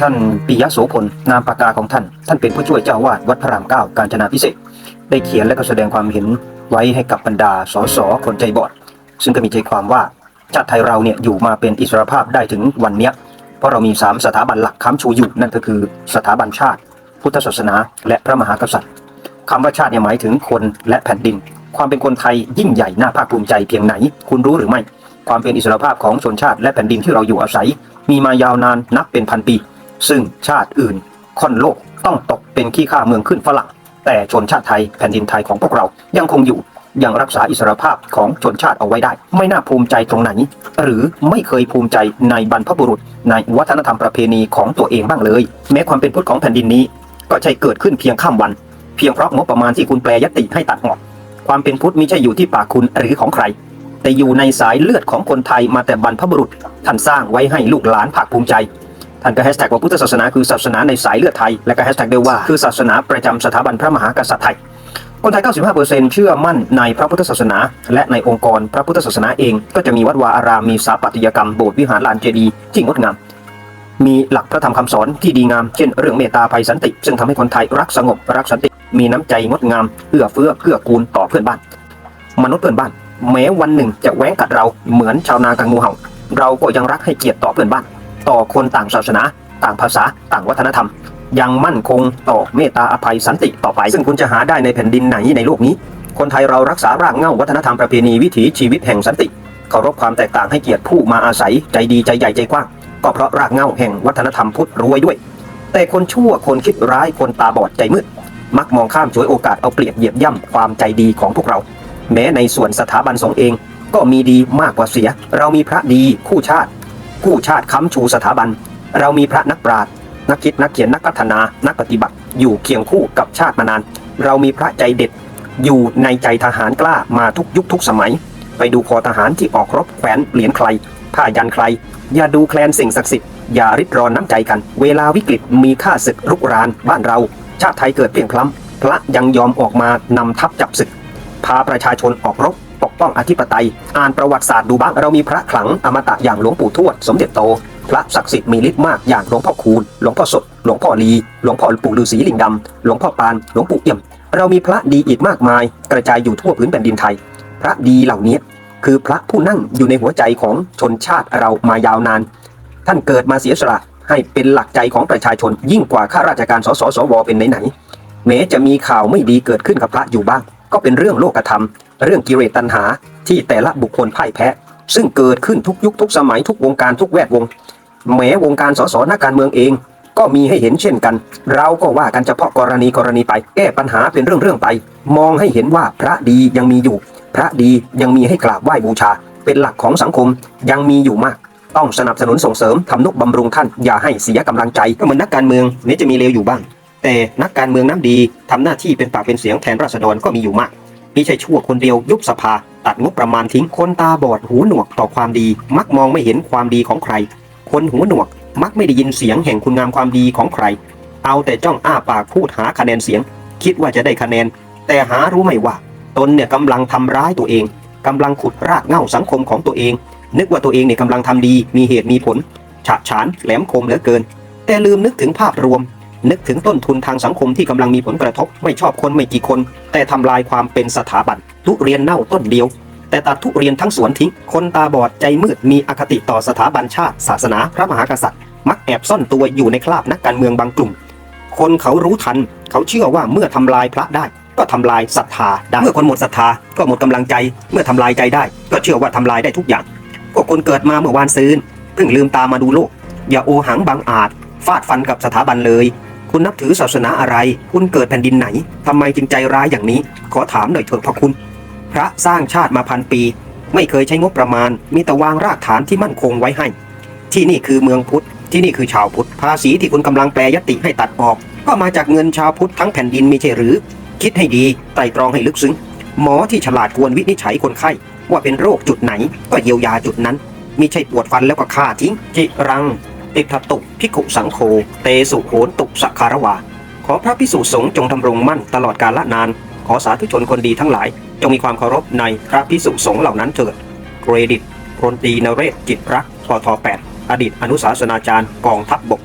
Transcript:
ท่านปิยะโสพลนามปากกาของท่าน ท่านเป็นผู้ช่วยเจ้าวาดวัดพระรามเก้ากาญจนาพิเศษได้เขียนและก็แสดงความเห็นไว้ให้กับบรรดาสสคนใจบอด ซึ่งก็มีใจความว่าชาติไทยเราเนี่ยอยู่มาเป็นอิสรภาพได้ถึงวันเนี้ยเพราะเรามีสามสถาบันหลักค้ำชูอยู่นั่นก็คือสถาบันชาติ พุทธศาสนา และพระมหากษัตริย์คำว่าชาติเนี่ยหมายถึงคนและแผ่นดิน ความเป็นคนไทยยิ่งใหญ่น่าภาคภูมิใจเพียงไหน คุณรู้หรือไม่ ความเป็นอิสรภาพของชนชาติและแผ่นดินที่เราอยู่อาศัย มีมายาวนานนับเป็นพันปี ซึ่งชาติอื่นค่อนโลกต้องตกเป็นขี้ข้าเมืองขึ้นฝรั่ง แต่ชนชาติไทยแผ่นดินไทยของพวกเรายังคงอยู่ยังรักษาอิสรภาพของชนชาติเอาไว้ได้ ไม่น่าภูมิใจตรงไหน หรือไม่เคยภูมิใจในบรรพบุรุษ ในวัฒนธรรมประเพณีของตัวเองบ้างเลย แม้ความเป็นพุทธของแผ่นดินนี้ ก็ใช่เกิดขึ้นเพียงข้ามวัน เพียงเพราะงบประมาณที่คุณแปลยติให้ตัดออก ความเป็นพุทธมิใช่อยู่ที่ปากคุณหรือของใคร แต่อยู่ในสายเลือดของคนไทยมาแต่บรรพบุรุษท่านสร้างไว้ให้ลูกหลานภาคภูมิใจ ท่านก็แฮชแท็กว่าพุทธศาสนาคือศาสนาในสายเลือดไทย และก็แฮชแท็กเดียวว่าคือศาสนาประจำสถาบันพระมหากษัตริย์ไทย คนไทย 95%เชื่อมั่นในพระพุทธศาสนา และในองค์กรพระพุทธศาสนาเอง ก็จะมีวัดวาอารามมีสถาปัตยกรรมโบสถ์วิหารลานเจดีย์ที่งดงามมีหลักพระธรรมคำสอนที่ดีงาม เช่นเรื่องเมตตาภัยสันติ ซึ่งทำให้คนไทยรักสงบรักสันติ มีน้ำใจงดงามเอื้อเฟื้อเกื้อกูลต่อเพื่อนบ้าน มนุษย์เพื่อนบ้าน แม้วันหนึ่งจะแหว้งกัดเราเหมือนชาวนากับงูเห่า เราก็ยังรักให้เกียรติต่อเพื่อนบ้าน ต่อคนต่างศาสนา ต่างภาษา ต่างวัฒนธรรม ยังมั่นคงต่อเมตตาอภัยสันติต่อไป ซึ่งคุณจะหาได้ในแผ่นดินไหนในโลกนี้ คนไทยเรารักษารากเหง้าวัฒนธรรมประเพณีวิถีชีวิตแห่งสันติเคารพความแตกต่างให้เกียรติผู้มาอาศัยใจดีใจใหญ่ใจกว้างก็เพราะรากเหง้าแห่งวัฒนธรรมพุทธรวยด้วย แต่คนชั่วคนคิดร้ายคนตาบอดใจมืด มักมองข้ามฉวยโอกาสเอาเปรียบเหยียบย่ำความใจดีของพวกเรา แม้ในส่วนสถาบันสงฆ์เองก็มีดีมากกว่าเสีย เรามีพระดีคู่ชาติ คู่ชาติค้ำชูสถาบัน เรามีพระนักปราชญ์นักคิดนักเขียนนักพัฒนา นักปฏิบัติ อยู่เคียงคู่กับชาติมานาน เรามีพระใจเด็ด อยู่ในใจทหารกล้ามาทุกยุคทุกสมัย ไปดูคอทหารที่ออกรบแขวนเหรียญใคร ผ้ายันใคร อย่าดูแคลนสิ่งศักดิ์สิทธิ์อย่าริดรอนน้ำใจกัน เวลาวิกฤตมีค่าศึกรุกรานบ้านเรา ชาติไทยเกิดเปลี่ยนพล้ำพระยังยอมออกมานำทัพจับศึก พาประชาชนออกรบ ป้องอธิปไตย อ่านประวัติศาสตร์ดูบ้าง เรามีพระขลังอมตะอย่างหลวงปู่ทวด สมเด็จโต พระศักดิ์สิทธิ์มีฤทธิ์มากอย่างหลวงพ่อคูณ หลวงพ่อสด หลวงพ่อลี หลวงพ่อปู่ฤาษีลิงดำ หลวงพ่อปาน หลวงปู่เอี่ยม เรามีพระดีอีกมากมาย กระจายอยู่ทั่วพื้นแผ่นดินไทย พระดีเหล่านี้คือพระผู้นั่งอยู่ในหัวใจของชนชาติเรามายาวนาน ท่านเกิดมาเสียสละให้เป็นหลักใจของประชาชนยิ่งกว่าข้าราชการสสสวเป็นไหนๆแม้จะมีข่าวไม่ดีเกิดขึ้นกับพระอยู่บ้าง ก็เป็นเรื่องโลกธรรม เรื่องกิเลสตัณหาที่แต่ละบุคคลพ่ายแพ้ ซึ่งเกิดขึ้นทุกยุคทุกสมัยทุกวงการทุกแวดวงแม้วงการสสนักการเมืองเอง ก็มีให้เห็นเช่นกัน เราก็ว่ากันเฉพาะกรณีกรณีไป แก้ปัญหาเป็นเรื่องๆไป มองให้เห็นว่าพระดียังมีอยู่ พระดียังมีให้กราบไหว้บูชา เป็นหลักของสังคมยังมีอยู่มาก ต้องสนับสนุนส่งเสริมทำนุบำรุงท่านอย่าให้เสียกำลังใจก็เหมือนนักการเมืองนี่จะมีเลวอยู่บ้าง แต่นักการเมืองน้ำดีทำหน้าที่เป็นปากเป็นเสียงแทนราษฎรก็มีอยู่มาก มิใช่ชั่วคนเดียวยุบสภา ตัดงบประมาณทิ้งคนตาบอดหูหนวกต่อความดี มักมองไม่เห็นความดีของใคร คนหูหนวกมักไม่ได้ยินเสียงแห่งคุณงามความดีของใคร เอาแต่จ้องอ้าปากพูดหาคะแนนเสียง คิดว่าจะได้คะแนน แต่หารู้ไหมว่า ตนเนี่ยกำลังทำร้ายตัวเองกำลังขุดรากเหง้าสังคมของตัวเอง นึกว่าตัวเองเนี่ยกำลังทำดี มีเหตุมีผลฉะฉานแหลมคมเหลือเกิน แต่ลืมนึกถึงภาพรวม นึกถึงต้นทุนทางสังคมที่กำลังมีผลกระทบไม่ชอบคนไม่กี่คน แต่ทำลายความเป็นสถาบัน ทุเรียนเน่าต้นเดียว แต่ตัดทุเรียนทั้งสวนทิ้ง คนตาบอดใจมืดมีอคติต่อสถาบันชาติ ศาสนาพระมหากษัตริย์ มักแอบซ่อนตัวอยู่ในคราบนักการเมืองบางกลุ่ม คนเขารู้ทัน เขาเชื่อว่าเมื่อทำลายพระได้ ก็ทำลายศรัทธาได้เมื่อคนหมดศรัทธาก็หมดกำลังใจ เมื่อทำลายใจได้ ก็เชื่อว่าทำลายได้ทุกอย่างพวกคนเกิดมาเมื่อวานซืนเพิ่งลืมตามาดูโลก อย่าโอหังบังอาจ ฟาดฟันกับสถาบันเลย คุณนับถือศาสนาอะไร คุณเกิดแผ่นดินไหนทำไมจึงใจร้ายอย่างนี้ ขอถามหน่อยเถิดพระคุณ พระสร้างชาติมาพันปี ไม่เคยใช้งบประมาณ มีแต่วางรากฐานที่มั่นคงไว้ให้ ที่นี่คือเมืองพุทธ ที่นี่คือชาวพุทธ ภาษีที่คุณกำลังแปลยติให้ตัดออก ก็มาจากเงินชาวพุทธทั้งแผ่นดินไม่ใช่หรือ คิดให้ดี ไตร่ตรองให้ลึกซึ้ง หมอที่ฉลาดควรวินิจฉัยคนไข้ ว่าเป็นโรคจุดไหน ก็เยียวยาจุดนั้นมิใช่ปวดฟันแล้วก็ฆ่าทิ้งจิรัง ติทตุพิกุสังโฆเตสุโหนตุสักคารวา ขอพระพิสุสงฆ์จงทำรงมั่นตลอดกาลนาน ขอสาธุชนคนดีทั้งหลาย จงมีความเคารพในพระพิสุสงฆ์เหล่านั้นเถิดเครดิตพลตีนเรศจิตรักพท8อดีตอนุสาสนาจารย์กองทัพบบก